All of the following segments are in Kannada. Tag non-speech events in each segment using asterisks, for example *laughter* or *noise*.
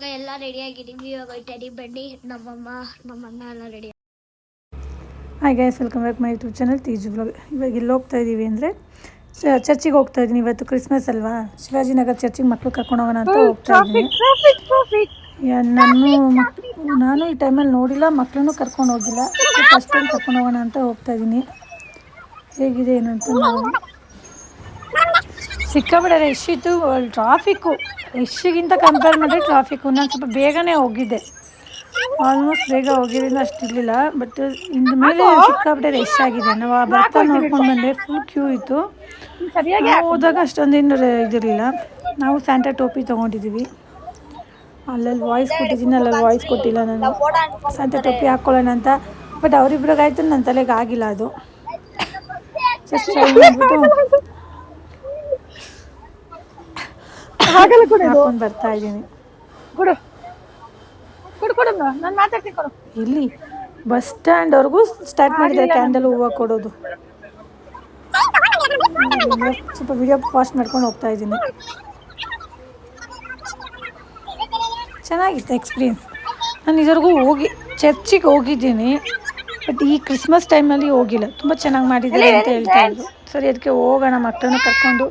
ಇವಾಗ ಎಲ್ಲ ರೆಡಿ ಆಗಿದ್ದೀವಿ ಇವಾಗ ಟೆಡಿ ಬನ್ನಿ ನಮ್ಮಮ್ಮ ನಮ್ಮಣ್ಣ ಎಲ್ಲ ready hi guys welcome back my YouTube channel Teju blog ಇವಾಗ ಇಲ್ಲಿ ಹೋಗ್ತಾ ಇದ್ದೀವಿ ಅಂದರೆ ಚರ್ಚಿಗೆ ಹೋಗ್ತಾ ಇದ್ದೀನಿ ಇವತ್ತು ಕ್ರಿಸ್ಮಸ್ ಅಲ್ವಾ? ಶಿವಾಜಿನಗರ್ ಚರ್ಚಿಗೆ ಮಕ್ಕಳು ಕರ್ಕೊಂಡು ಹೋಗೋಣ ಅಂತ ಹೋಗ್ತಾ ಇದ್ದೀನಿ ಯಾ- ನಾನು ನಾನು ಈ ಟೈಮಲ್ಲಿ ನೋಡಿಲ್ಲ ಮಕ್ಕಳನ್ನು ಕರ್ಕೊಂಡು ಹೋಗಿಲ್ಲ. ಫಸ್ಟ್ ಟೈಮ್ ಕರ್ಕೊಂಡು ಹೋಗೋಣ ಅಂತ ಹೋಗ್ತಾ ಇದ್ದೀನಿ ಹೇಗಿದೆ ಏನಂತ ನೋಡಿ ಸಿಕ್ಕಾಬಿಡ ರಶ್ ಇತ್ತು ಟ್ರಾಫಿಕ್ಕು ರಶ್ಗಿಂತ ಕಂಪೇರ್ ಮಾಡಿದ್ರೆ ಟ್ರಾಫಿಕ್ಕು ನಾನು ಸ್ವಲ್ಪ ಬೇಗನೆ ಹೋಗಿದ್ದೆ ಆಲ್ಮೋಸ್ಟ್ ಬೇಗ ಹೋಗಿದ್ದರಿಂದ ಅಷ್ಟಿರಲಿಲ್ಲ ಬಟ್ ಇಂದ ಮೇಲೆ ಸಿಕ್ಕಾಬಿಟ್ಟೆ ರಶ್ ಆಗಿದೆ. ನಾವು ಆ ಬರ್ತಾ ನೋಡ್ಕೊಂಡು ಬಂದೆ ಫುಲ್ ಕ್ಯೂ ಇತ್ತು. ಹೋದಾಗ ಅಷ್ಟೊಂದೇನು ಇದಿರಲಿಲ್ಲ. ನಾವು ಸ್ಯಾಂಟಾ ಟೋಪಿ ತೊಗೊಂಡಿದ್ದೀವಿ ಅಲ್ಲಲ್ಲಿ ವಾಯ್ಸ್ ಕೊಟ್ಟಿದ್ದೀನಿ ಅಲ್ಲಲ್ಲಿ ವಾಯ್ಸ್ ಕೊಟ್ಟಿಲ್ಲ ನಾನು. ಸ್ಯಾಂಟಾ ಟೋಪಿ ಹಾಕ್ಕೊಳ್ಳೋಣ ಅಂತ. ಬಟ್ ಅವರಿಬ್ರಿಗೆ ಆಯ್ತು ನನ್ನ ತಲೆಗೆ ಆಗಿಲ್ಲ ಅದು. ಜಸ್ಟ್ ಟ್ರೈ ಮಾಡಿಬಿಟ್ಟು. ಹಾಕೊಂಡು ಬರ್ತಾ ಇದ್ದೀನಿ. ಕೊಡು. ಕೊಡು ಕೊಡು ನಾನು ಮಾತಾಡ್ತೀನಿ ಕೊಡು. ಇಲ್ಲಿ ಬಸ್ ಸ್ಟ್ಯಾಂಡ್ವರೆಗೂ ಸ್ಟಾರ್ಟ್ ಮಾಡಿದ್ದಾರೆ ಕ್ಯಾಂಡಲ್ ಹೂವು ಕೊಡೋದು. ಸ್ವಲ್ಪ ವಿಡಿಯೋ ಪಾಸ್ಟ್ ಮಾಡ್ಕೊಂಡು ಹೋಗ್ತಾ ಇದ್ದೀನಿ. ಚೆನ್ನಾಗಿತ್ತು ಎಕ್ಸ್ಪೀರಿಯನ್ಸ್ ನಾನು ಇದುವರೆಗೂ ಹೋಗಿ ಚರ್ಚಿಗೆ ಹೋಗಿದ್ದೀನಿ ಬಟ್ ಈ ಕ್ರಿಸ್ಮಸ್ ಟೈಮಲ್ಲಿ ಹೋಗಿಲ್ಲ. ತುಂಬ ಚೆನ್ನಾಗಿ ಮಾಡಿದ್ದಾರೆ ಅಂತ ಹೇಳ್ತಾ ಇದ್ರು. ಸರಿ ಅದಕ್ಕೆ ಹೋಗೋಣ ಮಕ್ಕಳನ್ನ ಕರ್ಕೊಂಡು.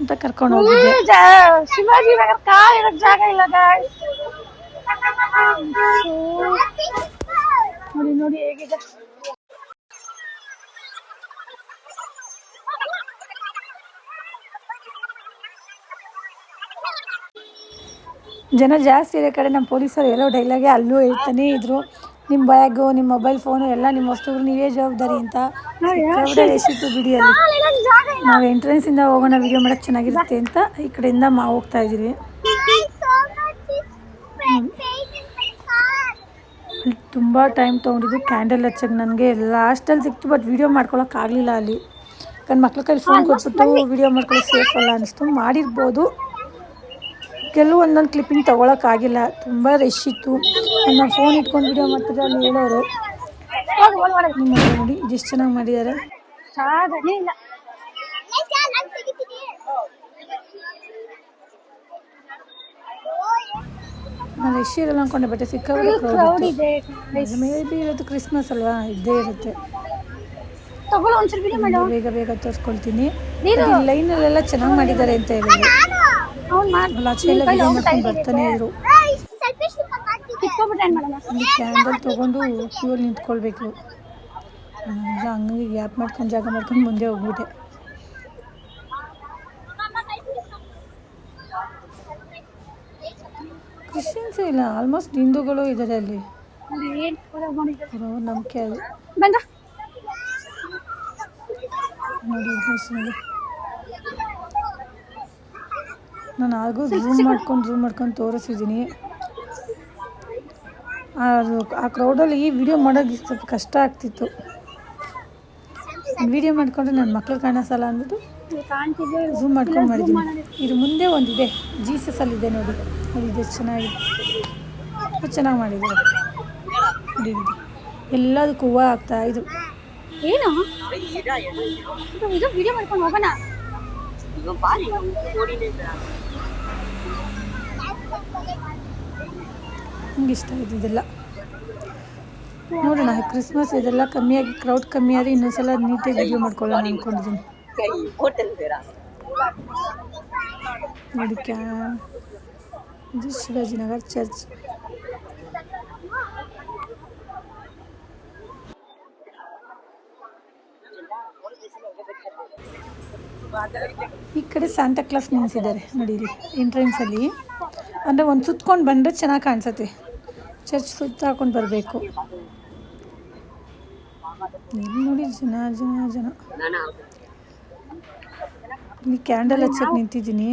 ಅಂತ ಕರ್ಕೊಂಡು ಹೋಗಿದ್ದೆ. ಶಿವಾಜಿ ನಗರ ಕಾರ್ ಇರೋಕ್ ಜಾಗ ಇಲ್ಲ. ನೋಡಿ ನೋಡಿ ಹೇಗಿದೆ. ಜನ ಜಾಸ್ತಿ ಇರೋ ಕಡೆ ನಮ್ಮ ಪೊಲೀಸರು ಎಲ್ಲೋ ಡೈಲಾಗೆ ಅಲ್ಲೂ ಹೇಳ್ತಾನೆ ಇದ್ರು. ನಿಮ್ಮ ಬ್ಯಾಗು ನಿಮ್ಮ ಮೊಬೈಲ್ ಫೋನು ಎಲ್ಲ ನಿಮ್ಮ ವಸ್ತುಗಳು ನೀವೇ ಜವಾಬ್ದಾರಿ ಅಂತ ಎಷ್ಟು ಎಷ್ಟಿತ್ತು ಬಿಡಿ ಅಲ್ಲಿ ನಾವು ಎಂಟ್ರೆನ್ಸಿಂದ ಹೋಗೋಣ ವಿಡಿಯೋ ಮಾಡೋಕ್ಕೆ ಚೆನ್ನಾಗಿರುತ್ತೆ ಅಂತ ಈ ಕಡೆಯಿಂದ ಮಾ ಹೋಗ್ತಾ ಇದ್ದೀವಿ. ಅಲ್ಲಿ ತುಂಬ ಟೈಮ್ ತೊಗೊಂಡಿದ್ದು ಕ್ಯಾಂಡಲ್ ಹಚ್ಚಕ್ಕೆ ನನಗೆ ಲಾಸ್ಟಲ್ಲಿ ಸಿಕ್ತು ಬಟ್ ವೀಡಿಯೋ ಮಾಡ್ಕೊಳಕ್ಕೆ ಆಗಲಿಲ್ಲ ಅಲ್ಲಿ. ಯಾಕಂದ್ರೆ ಮಕ್ಳ ಕೈಲಿ ಫೋನ್ ಕೊಟ್ಬಿಟ್ಟು ವೀಡಿಯೋ ಮಾಡ್ಕೊಳ್ಳೋಕೆ ಸೇಫ್ ಅಲ್ಲ ಅನಿಸ್ತು. ಮಾಡಿರ್ಬೋದು. ಕೆಲವೊಂದೊಂದು ಕ್ಲಿಪ್ಪಿಂಗ್ ತೊಗೊಳಕ್ಕಾಗಿಲ್ಲ ತುಂಬ ರಶ್ ಇತ್ತು. ನಾನು ಫೋನ್ ಇಟ್ಕೊಂಡು ವಿಡಿಯೋ ಮಾಡ್ತಾರೆ ಅಲ್ಲಿ ಹೇಳೋರು. ನಿಮ್ಮ ನೋಡಿ ಇದಿಷ್ಟು ಚೆನ್ನಾಗಿ ಮಾಡಿದ್ದಾರೆ ನಾನು ರಶ್ ಇರಲ್ಲ ಅಂದ್ಕೊಂಡೆ ಬಟ್ ಕ್ರೌಡ್ ಕ್ರೌಡ್ ಇದೆ ಮೇ ಬಿ ಇವತ್ತು ಕ್ರಿಸ್ಮಸ್ ಅಲ್ವಾ? ಇದ್ದೇ ಇರುತ್ತೆ. ಬೇಗ ಬೇಗ ತೋರಿಸ್ಕೊಳ್ತೀನಿ. ಲೈನಲ್ಲೆಲ್ಲ ಚೆನ್ನಾಗಿ ಮಾಡಿದ್ದಾರೆ ಅಂತ ಹೇಳಿದ್ರು. ಆಚೆ ಎಲ್ಲ ಬರ್ತಾನೆ ಇದ್ರು. ಕ್ಯಾಂಡಲ್ ತೊಗೊಂಡು ಕ್ಯೂರ್ ನಿಂತ್ಕೊಳ್ಬೇಕು. ಹಂಗೆ ಹಂಗಾಗಿ ಗ್ಯಾಪ್ ಮಾಡ್ಕೊಂಡು ಜಾಗ ಮಾಡ್ಕೊಂಡು ಮುಂದೆ ಹೋಗ್ಬಿಟ್ಟೆ. ಕ್ರಿಶ್ಚಿಯನ್ಸ್ ಇಲ್ಲ ಆಲ್ಮೋಸ್ಟ್ ಹಿಂದೂಗಳು ಇದ್ದಾರೆ ಅಲ್ಲಿ. ನಂಬಿಕೆ ಅದು. ನೋಡಿ. ನಾನು ಆಗೂ ಝೂಮ್ ಮಾಡ್ಕೊಂಡು ಝೂಮ್ ಮಾಡ್ಕೊಂಡು ತೋರಿಸಿದ್ದೀನಿ. ಅದು ಆ ಕ್ರೌಡಲ್ಲಿ ಈ ವಿಡಿಯೋ ಮಾಡೋದು ಸ್ವಲ್ಪ ಕಷ್ಟ ಆಗ್ತಿತ್ತು. ವಿಡಿಯೋ ಮಾಡಿಕೊಂಡ್ರೆ ನನ್ನ ಮಕ್ಳು ಕಾಣಿಸಲ್ಲ ಅಂದ್ಬಿಟ್ಟು ಝೂಮ್ ಮಾಡ್ಕೊಂಡು ಮಾಡಿದ್ದೀನಿ ಇದು ಮುಂದೆ ಒಂದಿದೆ. ಜೀಸಸ್ ಅಲ್ಲಿದೆ ನೋಡಿ. ನೋಡಿ ಇದು ಎಷ್ಟು ಚೆನ್ನಾಗಿದೆ ಚೆನ್ನಾಗಿ ಮಾಡಿದ್ದಾರೆ ನೋಡಿ. ಎಲ್ಲದಕ್ಕೂ ಹೂವು ಆಗ್ತಾ ಇದು. ಏನು? ಇದು- ಇದು ವಿಡಿಯೋ ಮಾಡ್ಕೊಂಡು ಹೋಗೋಣ ನಂಗೆ ಇಷ್ಟ ಇದೆಲ್ಲ ನೋಡೋಣ ಕ್ರಿಸ್ಮಸ್ ಇದೆಲ್ಲ ಕಮ್ಮಿಯಾಗಿ ಕ್ರೌಡ್ ಕಮ್ಮಿ ಆದರೆ ಇನ್ನೊಂದ್ಸಲ ನೀಟಾಗಿ ವಿಡಿಯೋ ಮಾಡ್ಕೊಳ್ಳೋಣ ಅಂದ್ಕೊಂಡಿದ್ದೀನಿ ನೋಡಿ ಕ್ಯಾ, ಇದು ಶಿವಾಜಿನಗರ್ ಚರ್ಚ್. ಈ ಕಡೆ ಕ್ಲಾಸ್ ನಿಲ್ಲಿಸಿದ್ದಾರೆ ನೋಡಿ ಇಲ್ಲಿ ಎಂಟ್ರೆನ್ಸಲ್ಲಿ ಅಂದರೆ ಒಂದು ಸುತ್ಕೊಂಡು ಬಂದರೆ ಚೆನ್ನಾಗಿ ಕಾಣಿಸುತ್ತೆ. ಚರ್ಚ್ ಸುತ್ತ ಹಾಕೊಂಡು ಬರಬೇಕು. ಇಲ್ಲಿ ನೋಡಿ ಜನ ಜನ ಜನ. ಇಲ್ಲಿ ಕ್ಯಾಂಡಲ್ ಹಚ್ಚಕ್ಕೆ ನಿಂತಿದ್ದೀನಿ.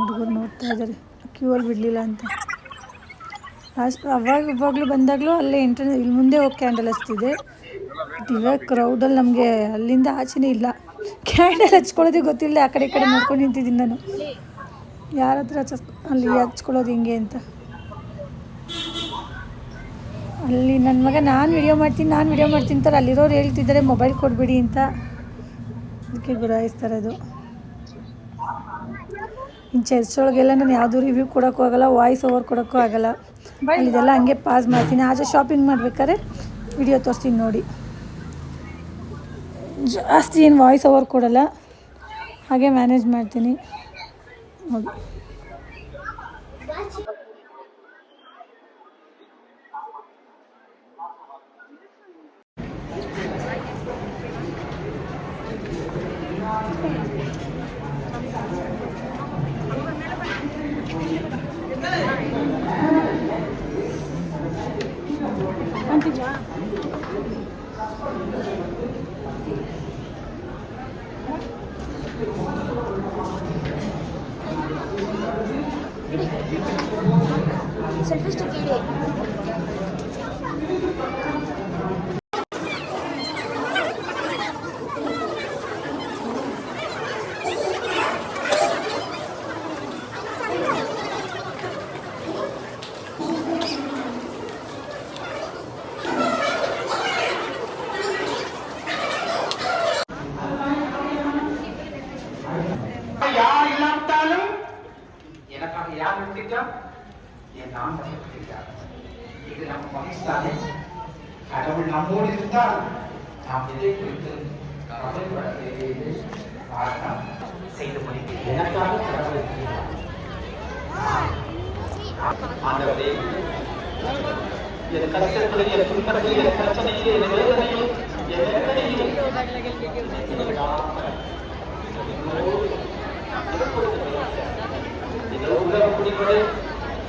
ಹುಡುಗರು ನೋಡ್ತಾ ಇದ್ದಾರೆ ಕ್ಯೂ ಅಲ್ಲಿ ಬಿಡಲಿಲ್ಲ ಅಂತ. ಅವಾಗ ಇವಾಗಲೂ ಬಂದಾಗಲೂ ಅಲ್ಲೇ ಎಂಟ್ರೆನ್ ಇಲ್ಲಿ ಮುಂದೆ ಹೋಗಿ ಕ್ಯಾಂಡಲ್ ಹಚ್ತಿದೆ. ಬಟ್ ಇವಾಗ ಕ್ರೌಡಲ್ಲಿ ನಮಗೆ ಅಲ್ಲಿಂದ ಆಚೆನೇ ಇಲ್ಲ. *laughs* ಕ್ಯಾಂಡಲ್ ಹಚ್ಕೊಳ್ಳೋದೇ ಗೊತ್ತಿಲ್ಲ ಆ ಕಡೆ ಈ ಕಡೆ ನೋಡ್ಕೊಂಡು ನಿಂತಿದ್ದೀನಿ ನಾನು. ಯಾರ ಹತ್ರ ಅಲ್ಲಿ ಹಚ್ಕೊಳ್ಳೋದು ಹಿಂಗೆ ಅಂತ. ಅಲ್ಲಿ ನನ್ನ ಮಗ ನಾನು ವಿಡಿಯೋ ಮಾಡ್ತೀನಿ ನಾನು ವಿಡಿಯೋ ಮಾಡ್ತೀನಿ ಅಂತಾರೆ. ಅಲ್ಲಿರೋರು ಹೇಳ್ತಿದ್ದಾರೆ ಮೊಬೈಲ್ ಕೊಡಬೇಡಿ ಅಂತ. ಅದಕ್ಕೆ ಗುರಾಯಿಸ್ತಾರೆ ಅದು. ಇನ್ನು ಚರ್ಚ್ ಒಳಗೆಲ್ಲ ನಾನು ಯಾವುದೂ ರಿವ್ಯೂ ಕೊಡೋಕ್ಕೂ ಆಗೋಲ್ಲ ವಾಯ್ಸ್ ಓವರ್ ಕೊಡೋಕ್ಕೂ ಆಗಲ್ಲ. ಅಲ್ಲಿದೆಲ್ಲ ಹಂಗೆ ಪಾಸ್ ಮಾಡ್ತೀನಿ. ಆಚೆ ಶಾಪಿಂಗ್ ಮಾಡ್ಬೇಕಾದ್ರೆ ವಿಡಿಯೋ ತೋರಿಸ್ತೀನಿ ನೋಡಿ. ಜಾಸ್ತಿ ಏನು ವಾಯ್ಸ್ ಓವರ್ ಕೊಡಲ್ಲ. ಹಾಗೆ ಮ್ಯಾನೇಜ್ ಮಾಡ್ತೀನಿ. ನೋಡಿ ಸೆಲ್ಫಿ ಸ್ಟಿಕ್ ಇಡಿ என் ஆண்டவர் இருக்கிறார் இது நம்ம மகிழ்ச்சாலே கடவுள் நம்மோடு இருந்தால் நாம் எதை குறித்து கவலைப்பட தேவையில்லை காரணம் செய்து முடிப்பேன் எனக்காக கடவுள் இருக்கிறார் ஆண்டவரே என் கஷ்டத்தில் என் துன்பத்தில் என் பிரச்சனையில் என் வேதனையில் என் வேதனையில் இந்த உலக குடிகளை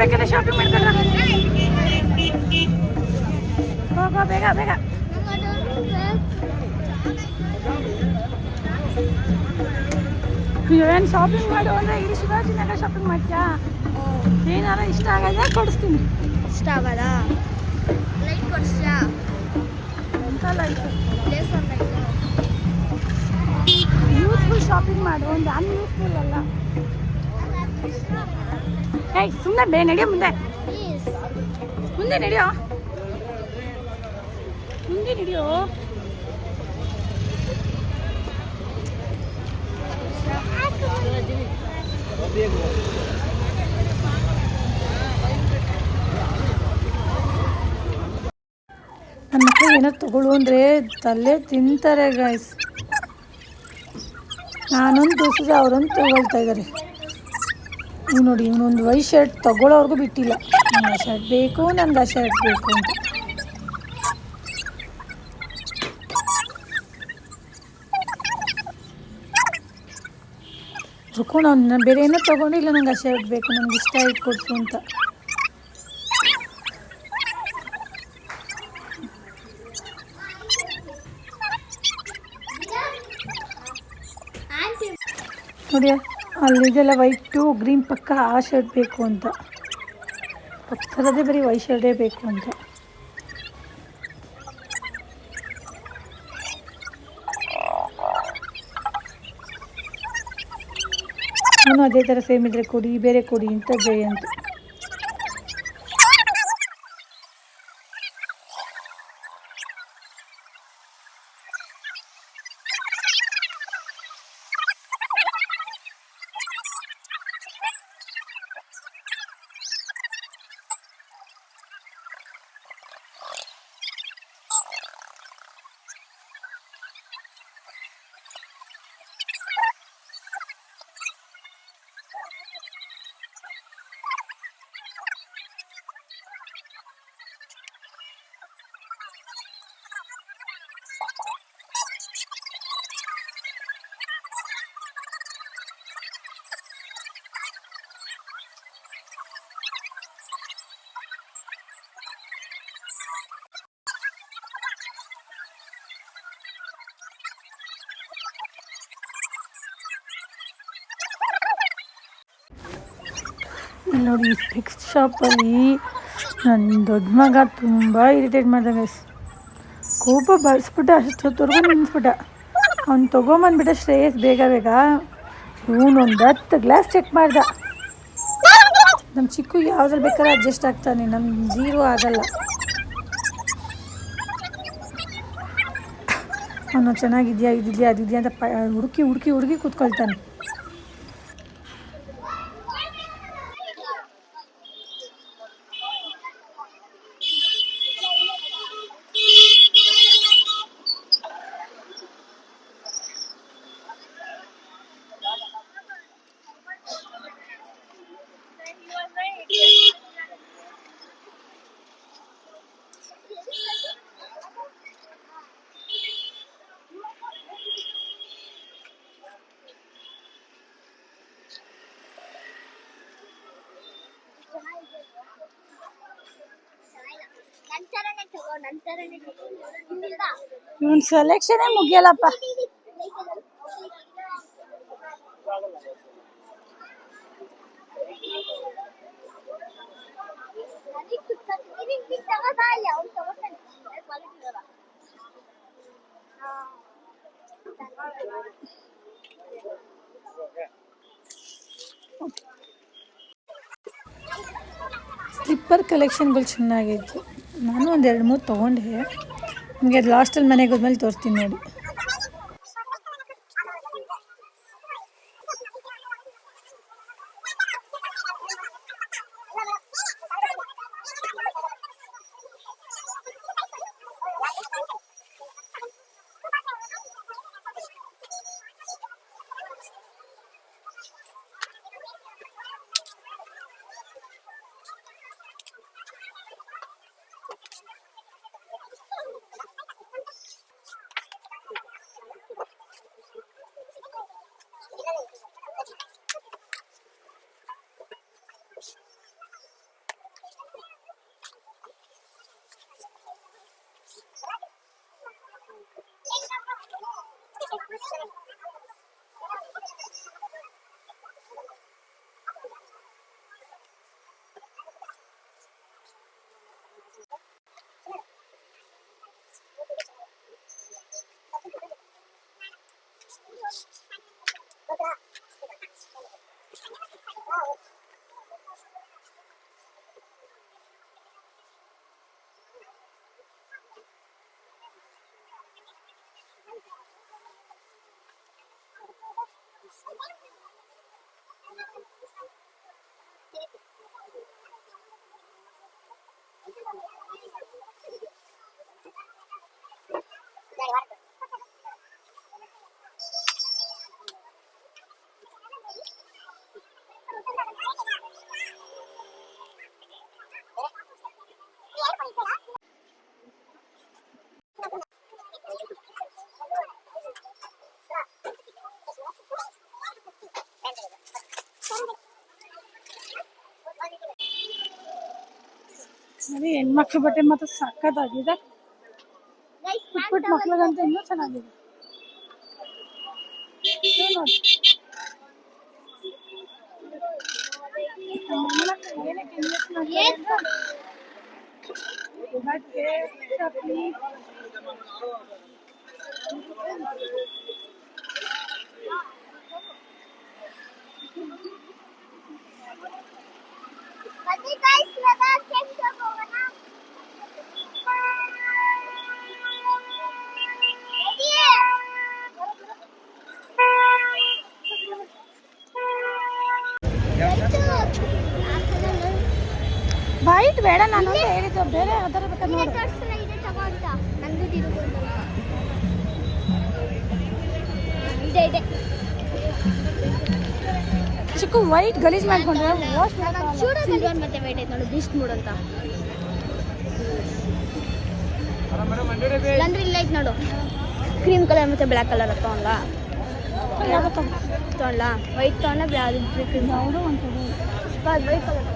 ಬೇಕಾದ್ರೆ ಶಾಪಿಂಗ್ ಮಾಡ್ತಾರೆ ಹೋಗೋ ಬೇಗ ಬೇಗ. ಏನು ಶಾಪಿಂಗ್ ಮಾಡು ಅಂದರೆ ಇಲ್ಲಿ ಶಿವಾಜಿನಗರ ಶಾಪಿಂಗ್ ಮಾಡ್ತೀಯಾ? ಏನಾರ ಇಷ್ಟ ಆಗಲ್ಲ ಕೊಡಿಸ್ತೀನಿ. ಇಷ್ಟ ಆಗಲ್ಲ. ಲೈಟ್ ಕೊಡಿಸ್ಯಾ? ಎಂತ ಲೈಟ್ ಯೂಸ್ಫುಲ್ ಶಾಪಿಂಗ್ ಮಾಡು. ಒಂದು ಅನ್ಯೂಸ್ಫುಲ್ ಅಲ್ಲ. ಏಯ್ ಸುಮ್ಮನೆ ಬೇ ನಡೆಯೋ ಮುಂದೆ. ಮುಂದೆ ನಡೆಯೋ. ಮುಂದೆ ನಡೆಯೋ. ನನ್ನ ಮಕ್ಕಳು ಏನೋ ತಗೊಳ್ಳು ಅಂದರೆ ತಲೆ ತಿಂತಾರೆ ಗಾಯ್ಸ್ ನಾನೊಂದು ತೋರಿಸಿದ್ರೆ ಅವರೊಂದು ತಗೊಳ್ತಾ ಇದ್ದಾರೆ. ಇವ್ ನೋಡಿ ಇವನೊಂದು ವೈ ಶರ್ಟ್ ತಗೊಳ್ಳೋರ್ಗೂ ಬಿಟ್ಟಿಲ್ಲ. ನಂಗೆ ಆ ಶರ್ಟ್ ಬೇಕು ನನಗೆ ಆ ಶರ್ಟ್ ಬೇಕು ಅಂತ. ರುಕೋಣ ಅವ್ನ ಬೇರೆ ಏನೋ ತಗೊಂಡಿಲ್ಲ ನಂಗೆ ಆ ಶರ್ಟ್ ಬೇಕು ನನಗೆ ಇಷ್ಟ ಇಟ್ಕೊಡ್ತು ಅಂತ. ನೋಡಿ ಅಲ್ಲಿದೆಲ್ಲ ವೈಟು ಗ್ರೀನ್ ಪಕ್ಕ ಆ ಶರ್ಟ್ ಬೇಕು ಅಂತ. ಪಕ್ಕದದೇ ಬರೀ ವೈಟ್ ಶರ್ಟೇ ಬೇಕು ಅಂತ. ನಾನು ಅದೇ ಥರ ಸೇಮ್ ಇದ್ರೆ ಕೊಡಿ, ಬೇರೆ ಕೊಡಿ ಅಂತ ಜೈ ಇಲ್ಲಿ ನೋಡಿ ಈ ಸ್ಪೆಕ್ಸ್ ಶಾಪಲ್ಲಿ ನನ್ನ ದೊಡ್ಡ ಮಗ ತುಂಬ ಇರಿಟೇಟ್ ಮಾಡಿದೆ ಗೈಸ್ ಕೋಪ ಬಳಸ್ಬಿಟ್ಟ ಅಷ್ಟೊತ್ತವರೆಗೂ ನಿಂತ್ಬಿಟ್ಟ ಅವ್ನು ತೊಗೊಂಬಂದ್ಬಿಟ್ಟ ಶ್ರೇಯಸ್ ಬೇಗ ಬೇಗ. ಇವನೊಂದು ಹತ್ತು ಗ್ಲಾಸ್ ಚೆಕ್ ಮಾಡ್ದ. ನಮ್ಮ ಚಿಕ್ಕು ಯಾವ್ದ್ರಲ್ಲಿ ಬೇಕಾದ್ರೆ ಅಡ್ಜಸ್ಟ್ ಆಗ್ತಾನೆ ನಮ್ಮ ಜೀರೋ ಆಗಲ್ಲ. ಅವನು ಚೆನ್ನಾಗಿದೆಯಾ, ಇದಿದೆಯಾ, ಅದಿದೆಯಾ ಅಂತ ಹುಡುಕಿ ಹುಡುಕಿ ಹುಡುಕಿ ಕೂತ್ಕೊಳ್ತಾನೆ. ಇವನ್ ಸೆಲೆಕ್ಷನೇ ಮುಗಿಯಲ್ಲಪ್ಪ ಅದಕ್ಕೆ ತಗೊಂಡಿದ್ದೀನಿ, ನೀನ್ ತಗೋತಾ ಇಲ್ಲ, ಅವ್ನು ತಗೋತಾನೆ. ಅದು quality ಇರಲ್ಲ. ಹಾ. ಸ್ಲಿಪ್ಪರ್ ಕಲೆಕ್ಷನ್ಗಳು ಚೆನ್ನಾಗಿತ್ತು ನಾನು ಒಂದು ಎರಡು ಮೂರು ತೊಗೊಂಡೆ. ನಿಮಗೆ ಅದು ಲಾಸ್ಟಲ್ಲಿ ಮನೆಗೆ ಹೋದ್ಮೇಲೆ ತೋರಿಸ್ತೀನಿ ನೋಡಿ. ಅದೇ ಹೆಣ್ಮಕ್ಳ ಬಟ್ಟೆ ಮಾತ್ರ ಸಕ್ಕತ್ತಾಗಿದೆ ಪುಟ್ ಪುಟ್ ಮಕ್ಳಿಗಂತ ಇನ್ನೂ ಚೆನ್ನಾಗಿದೆ ನೋಡಿ. ಚಿಕ್ಕು ವೈಟ್ ಗಲೀಜ್ ಮಾಡ್ಕೊಂಡ್ರೆ ವಾಶ್ ಸಿಲ್ವರ್ ಮತ್ತೆ ವೈಟ್ ಐತೆ ನೋಡು ಬೀಸ್ಟ್ ಮೂಡ್ ಅಂತ. ಇಲ್ಲಾಂದ್ರೆ ಇಲ್ಲ ಐತೆ ನೋಡು. ಕ್ರೀಮ್ ಕಲರ್ ಮತ್ತೆ ಬ್ಲ್ಯಾಕ್ ಕಲರ್ ತಗೊಂಡ ತಗೊಂಡ ವೈಟ್ ತಗೊಂಡ ಕ್ರೀಮ್ ಯಾವುದೋ ಒಂದು white colour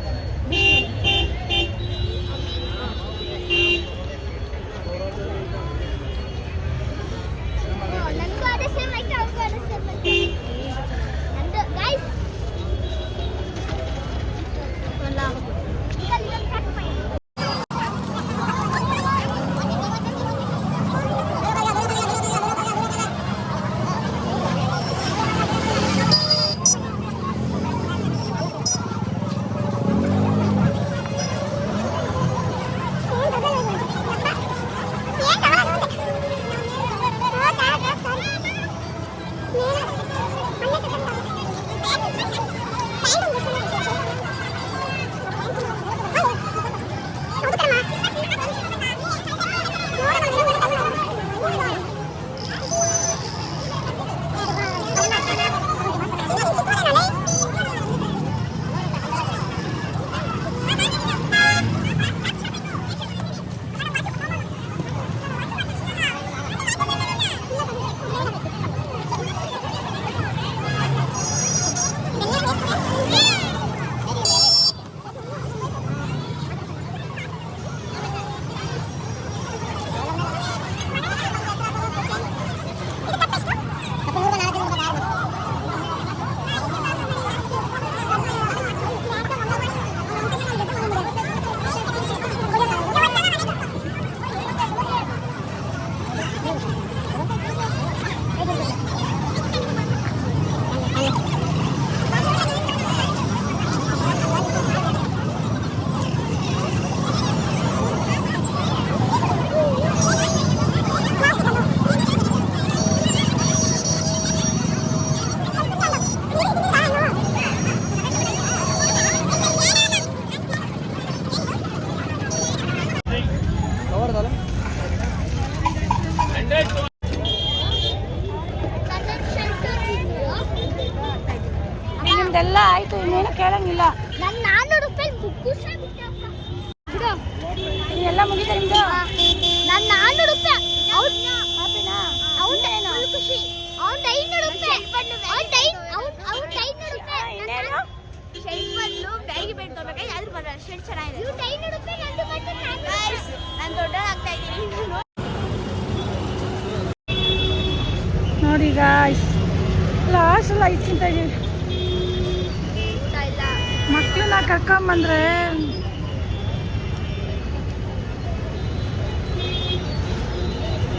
ಕರ್ಕೊಂಬಂದ್ರೆ?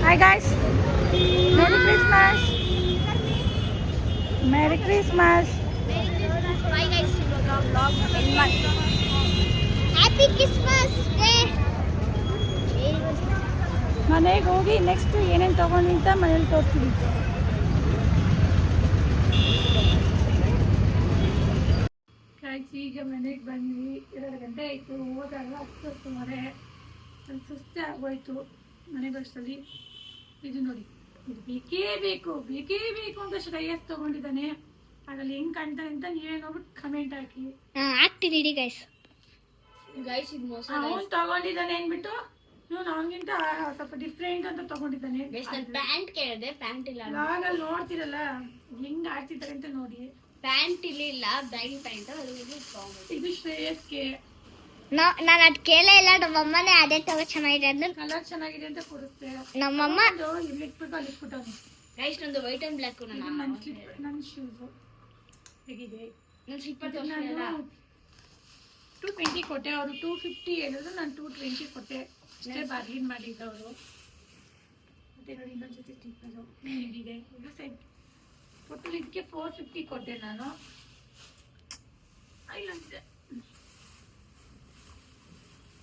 Hi guys merry Christmas merry Christmas happy Christmas ಮನೆಗೆ ಹೋಗಿ ನೆಕ್ಸ್ಟ್ ಏನೇನು ತೊಗೊಂಡು ಅಂತ ಮನೇಲಿ ತೋರಿಸ್ತೀವಿ ಈಗ ಮನೆಗೆ ಬಂದ್ವಿ. ಎರಡು ಗಂಟೆ ಆಯಿತು. ಹೋದಾಗ ಹತ್ತು ಹತ್ತುವರೆ ನನ್ನ ಸುಸ್ತೆ ಆಗೋಯ್ತು ಮನೆ ಬಸ್ಸಲ್ಲಿ ಇದು ನೋಡಿ ಇದು ಬೇಕೇ ಬೇಕು ಬೇಕೇ ಬೇಕು ಅಂತ ಶ್ರೇಯಸ್ ತೊಗೊಂಡಿದ್ದಾನೆ. ಅದ್ರಲ್ಲಿ ಹೆಂಗೆ ಕಾಣ್ತಾನೆ ಅಂತ ನೀವೇ ನೋಡ್ಬಿಟ್ಟು ಕಮೆಂಟ್ ಹಾಕಿ. ಆಗ್ತೀನಿ ಇಡಿ ಗೈಸ್ ಗೈಸ್ ಇದು ಮೋಸ ಅವನು ತಗೊಂಡಿದ್ದಾನೆ ಅಂದ್ಬಿಟ್ಟು ಇವನು ಅವನಿಗಿಂತ ಸ್ವಲ್ಪ ಡಿಫ್ರೆಂಟ್ ಅಂತ ತಗೊಂಡಿದ್ದಾನೆ. ಪ್ಯಾಂಟ್ ಕೇಳಿದೆ ಪ್ಯಾಂಟ್ ಇಲ್ಲ ನೋಡ್ತಿರಲ್ಲ ಹೆಂಗ್ ಆಡ್ತಿದ್ದಾರೆ ಅಂತ ನೋಡಿ. ಪ್ಯಾಂಟ್ ಇಲ್ಲಿ ಇಲ್ಲ ಬ್ಯಾಗಿ ಪ್ಯಾಂಟ್ ಇದು ಶ್ರೇಯಸ್ಗೆ. ನಾನು ಅದು ಕೇಳೇ ಇಲ್ಲ ನಮ್ಮಮ್ಮನೇ ಅದೇ ತಗೋ ಚೆನ್ನಾಗಿದೆ ಅಂದ್ರೆ ಕಲರ್ ಚೆನ್ನಾಗಿದೆ ಅಂತ ಕೊಡುತ್ತೆ. ನಮ್ಮಮ್ಮ ಅದು ಇಲ್ಲಿ ಇಟ್ಬಿಟ್ಟು ಅಲ್ಲಿ ಇಟ್ಬಿಟ್ಟು ಗೈಸ್ ನಂದು ವೈಟ್ ಅಂಡ್ ಬ್ಲ್ಯಾಕ್ ನನ್ನ ಸ್ಲಿಪ್ ನನ್ನ ಶೂಸು ಹೇಗಿದೆ? ನನ್ನ ಸ್ಲಿಪ್ಪರ್ ಟೂ ಟ್ವೆಂಟಿ ಕೊಟ್ಟೆ ಅವರು ಟೂ ಫಿಫ್ಟಿ ಹೇಳಿದ್ರು ನಾನು ಟೂ ಟ್ವೆಂಟಿ ಕೊಟ್ಟೆ. ಅಷ್ಟೇ ಬಾರ್ಗಿನ್ ಮಾಡಿದ್ದವರು. ಮತ್ತೆ ನೋಡಿ ಇನ್ನೊಂದು ಜೊತೆ ಸ್ಲಿಪ್ಪರು ಹೇಗಿದೆ? ಇದು ಸೆಟ್ ಒಟ್ಟು ಇದಕ್ಕೆ ಫೋರ್ ಫಿಫ್ಟಿ ಕೊಟ್ಟೆ ನಾನು. ಇಲ್ಲಂತೆ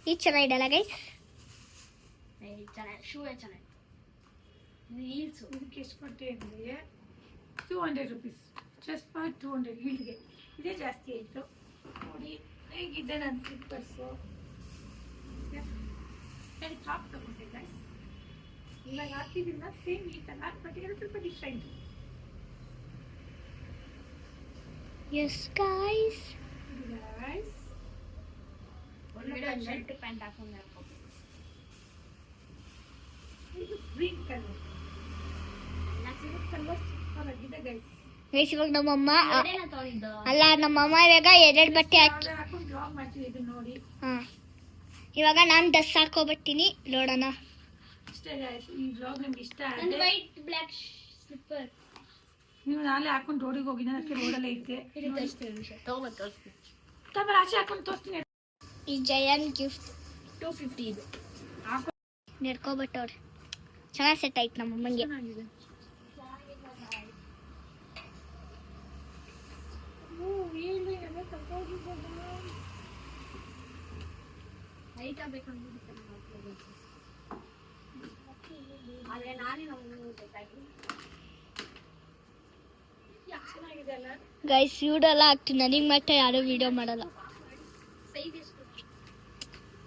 ಇದು ಚೆನ್ನಾಗಿಡಲ್ಲ ಗೈಸ್ ಚೆನ್ನಾಗಿ ಶೂವೇ ಚೆನ್ನಾಗಿತ್ತು ಹೀಲ್ಸು ಇದಕ್ಕೆ ಎಷ್ಟು ಕೊಟ್ಟೆ ಅಂದರೆ two hundred rupees just for two hundred ಹೀಲ್ಗೆ ಇದೇ ಜಾಸ್ತಿ ಆಯಿತು. ನೋಡಿ ಹೇಗಿದೆ ನನ್ನ ಸ್ಲಿಪ್ಪರ್ಸು ನಾನು ಟಾಪ್ ತಗೊಂಡೆ ಗೈಸ್ ಇವಾಗ ಹಾಕಿದ್ರಿಂದ ಸೇಮ್ ಈ ಥರ ಬಟ್ ಇದು ಸ್ವಲ್ಪ different yes guys guys shirt pant ಹಾಕೊಂಡು ಇದು ಗ್ರೀನ್ ಕಲರ್ ಕಲರ್ ಸೂಪರ್ ಆಗಿದೆ ಗೈಸ್ ಗೈಸ್ ಇವಾಗ ನಮ್ಮಮ್ಮ ಅಲ್ಲ ನಮ್ಮಮ್ಮ ಇವಾಗ ಎರಡೆರಡು ಬಟ್ಟೆ ಹಾಕಿ ಹಾಂ. ಇವಾಗ ನಾನು ಡ್ರೆಸ್ ಹಾಕೋಬರ್ತೀನಿ ನೋಡೋಣ. ಇಷ್ಟೇ guys. ಈ ಬ್ಲಾಗ್ ನಿಮ್ಗೆ ಇಷ್ಟ ಆದರೆ ವೈಟ್ ಬ್ಲ್ಯಾಕ್ ಸ್ಲಿಪ್ಪರ್ ನೀವು ನಾಳೆ ಹಾಕೊಂಡು ರೋಡಿಗೆ ಹೋಗಿದ್ದೆ ಅದಕ್ಕೆ ರೋಡಲ್ಲೇ ಐತೆ. ತಗೊಂಬಂದು ತೋರಿಸ್ತೀನಿ ತಮ್ಮ ಆಚೆ ಹಾಕೊಂಡು ತೋರಿಸ್ತೀನಿ. ಈ ಜಯನ್ ಗಿಫ್ಟ್ ಟೂ ಫಿಫ್ಟಿ ಇದು. ನೆಡ್ಕೊಬಿಟ್ಟವ್ರೆ. ಚೆನ್ನಾಗಿ ಸೆಟ್ ಆಯ್ತು ನಮ್ಮ ಅಮ್ಮಂಗೆ. ಚೆನ್ನಾಗಿದೆ. ಆದ್ರೆ ನಾನೇ ಚೆನ್ನಾಗಿದೆ ಅಲ್ಲ ಗೈಸ್ ವಿಡಿಯೋ ಎಲ್ಲ ಹಾಕ್ತೀನಿ ನನಗೆ ಮತ್ತೆ ಯಾರು ವಿಡಿಯೋ ಮಾಡಲ್ಲ.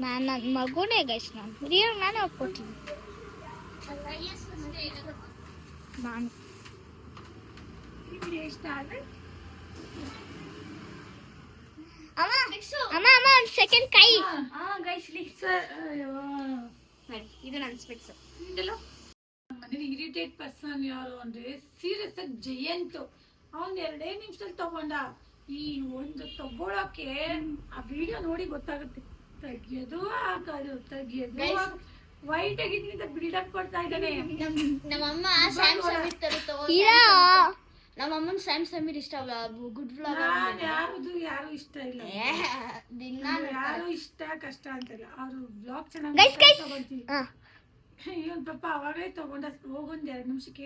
ನಾನು ನನ್ನ ಮಗುನೇ ಗೈಸ್ ನಾನು ರಿಯಲ್ ನಾನು ಒಪ್ಕೊತೀನಿ ನಾನು. ಅಮ್ಮ ಅಮ್ಮ ಅಮ್ಮ ಒಂದು ಸೆಕೆಂಡ್ ಕೈ. ಇದು ನನ್ನ ಸ್ಪೆಕ್ಸ್ ಇರಿಟೇಟ್ ಪರ್ಸನ್ ಯಾರು ಅಂದ್ರೆ ಸೀರಿಯಸ್ ಆಗಿ ಜಯಂತ್. ಅವ್ನ್ ಎರಡೇ ನಿಮಿಷದಲ್ಲಿ ತಗೊಂಡ. ಈ ಒಂದು ತಗೊಳಕ್ಕೆ ಆ ವಿಡಿಯೋ ನೋಡಿ ಗೊತ್ತಾಗುತ್ತೆ. ತೆಗಿಯೋದು ಹಾಕೋದು ತೆಗಿಯೋದು ವೈಟ್ ಆಗಿದ್ರಿಂದ ಬಿಲ್ಡಪ್ ಕೊಡ್ತಾ ಇದ್ದಾನೆ. ನಮ್ಮಮ್ಮ ಸ್ಯಾಮ್ ಸಮೀರ್ ತರ ನಮ್ಮಮ್ಮನ ಇಷ್ಟ ಗುಡ್ ವ್ಲಾಗ್ ಯಾವುದು ಯಾರು ಇಷ್ಟ ಇಲ್ಲ. ದಿನ ಯಾರು ಇಷ್ಟ ಕಷ್ಟ ಅಂತಲ್ಲ. ಅವರು ಬ್ಲಾಗ್. ಚೆನ್ನಾಗಿ ತಗೊಳ್ತೀವಿ. ಇವನ್ ಪಾಪ ಅವಾಗಲೇ ತಗೊಂಡ ಹೋಗೊಂದ್ ಎರಡು ನಿಮಿಷಕ್ಕೆ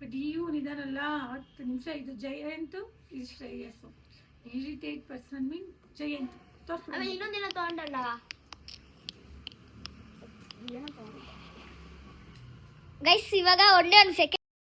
ಬಟ್ ಇವನ್ ನಿಧಾನಲ್ಲ. ಹತ್ತು ನಿಮಿಷ ಇದು ಜಯಂತು ಇದು Shreyas. Irritate person mean Jayanth. ತೋರ್ಸು. ಆಮೇಲೆ ಇನ್ನೊಂದಿನ ತಗೊಂಡಲ್ಲ? ಗೈಸ್ ಇವಾಗ ಒಂದೇ ಒಂದು ಸೆಕೆಂಡ್